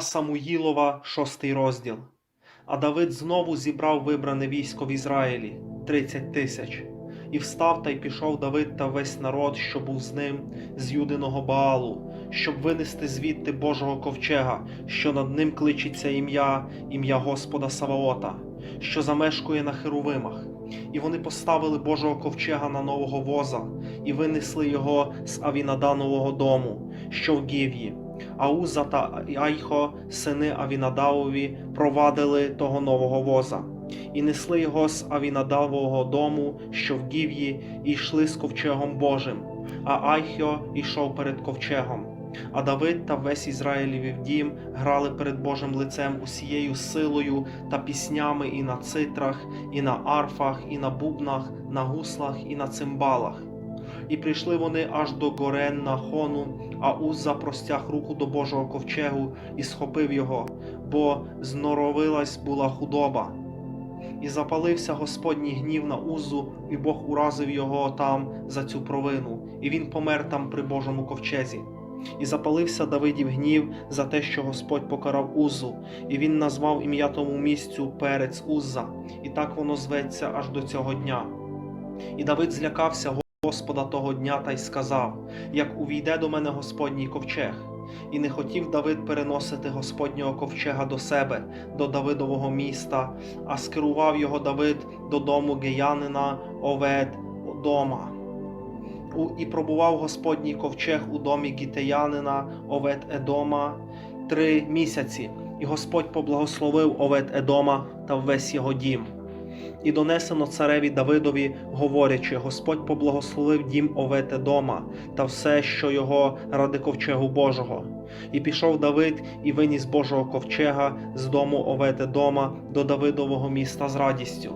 Самуїлова, шостий розділ. А Давид знову зібрав вибране військо в Ізраїлі тридцять тисяч. І встав та й пішов Давид та весь народ, що був з ним, з Юдиного Баалу, щоб винести звідти Божого ковчега, що над ним кличеться ім'я, ім'я Господа Саваота, що замешкує на Херувимах. І вони поставили Божого ковчега на нового воза і винесли його з Авінаданового дому, що в Гів'ї. А Уза та Айхо, сини Авінадавові, провадили того нового воза, і несли його з Авінадавового дому, що в Гів'ї, і йшли з ковчегом Божим. А Айхо йшов перед ковчегом. А Давид та весь Ізраїлів дім грали перед Божим лицем усією силою та піснями і на цитрах, і на арфах, і на бубнах, на гуслах, і на цимбалах. І прийшли вони аж до горен Нахону, а Узза простяг руку до Божого ковчегу і схопив його, бо зноровилась була худоба. І запалився Господній гнів на Узу, і Бог уразив його там за цю провину, і він помер там при Божому ковчезі. І запалився Давидів гнів за те, що Господь покарав Узу, і він назвав ім'я тому місцю Перець Узза, і так воно зветься аж до цього дня. І Давид злякався Господа того дня та й сказав: Як увійде до мене Господній ковчег. І не хотів Давид переносити Господнього ковчега до себе, до Давидового міста, а скерував його Давид додому геянина Овед дома. І пробував Господній ковчег у домі гітеянина Овед Едома три місяці, і Господь поблагословив Овед Едома та весь його дім. І донесено цареві Давидові, говорячи: Господь поблагословив дім Овете дома та все, що його ради ковчегу Божого. І пішов Давид і виніс Божого ковчега з дому Овете дома до Давидового міста з радістю.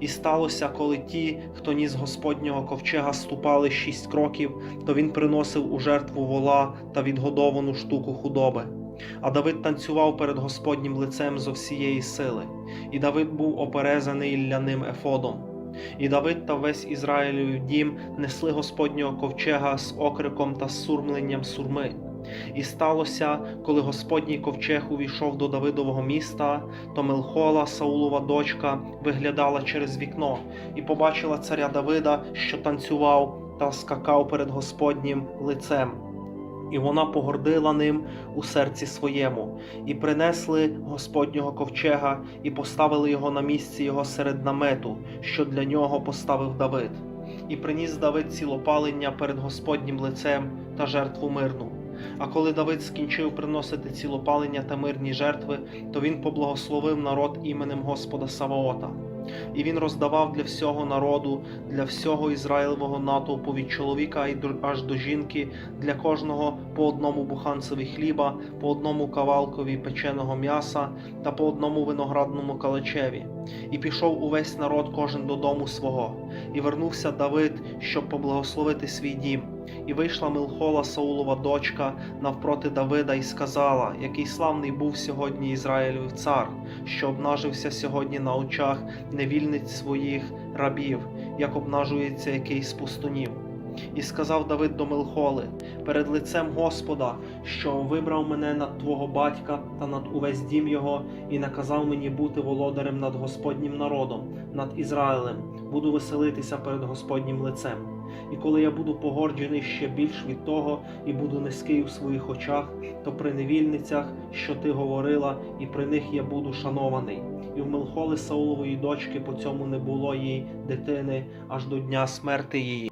І сталося, коли ті, хто ніс Господнього ковчега, ступали шість кроків, то він приносив у жертву вола та відгодовану штуку худоби. А Давид танцював перед Господнім лицем зо всієї сили і Давид був оперезаний ляним ефодом. І Давид та весь Ізраїлів дім несли Господнього ковчега з окриком та сурмленням сурми. І сталося, коли Господній ковчег увійшов до Давидового міста, то Мелхола, Саулова дочка, виглядала через вікно і побачила царя Давида, що танцював та скакав перед Господнім лицем. І вона погордила ним у серці своєму, і принесли Господнього ковчега, і поставили його на місці його серед намету, що для нього поставив Давид. І приніс Давид цілопалення перед Господнім лицем та жертву мирну. А коли Давид скінчив приносити цілопалення та мирні жертви, то він поблагословив народ іменем Господа Саваота. І він роздавав для всього народу, для всього Ізраїлевого натовпу від чоловіка до- аж до жінки, для кожного по одному буханцеві хліба, по одному кавалкові печеного м'яса та по одному виноградному калачеві. І пішов увесь народ кожен додому свого. І вернувся Давид, щоб поблагословити свій дім. І вийшла Милхола Саулова дочка навпроти Давида і сказала, який славний був сьогодні Ізраїлів цар, що обнажився сьогодні на очах невільниць своїх рабів, як обнажується якийсь пустунів. І сказав Давид до Милхоли перед лицем Господа, що вибрав мене над твого батька та над увесь дім його, і наказав мені бути володарем над Господнім народом, над Ізраїлем, буду веселитися перед Господнім лицем. І коли я буду погорджений ще більш від того, і буду низький у своїх очах, то при невільницях, що ти говорила, і при них я буду шанований. І в Мелхоли Саулової дочки по цьому не було їй дитини аж до дня смерти її.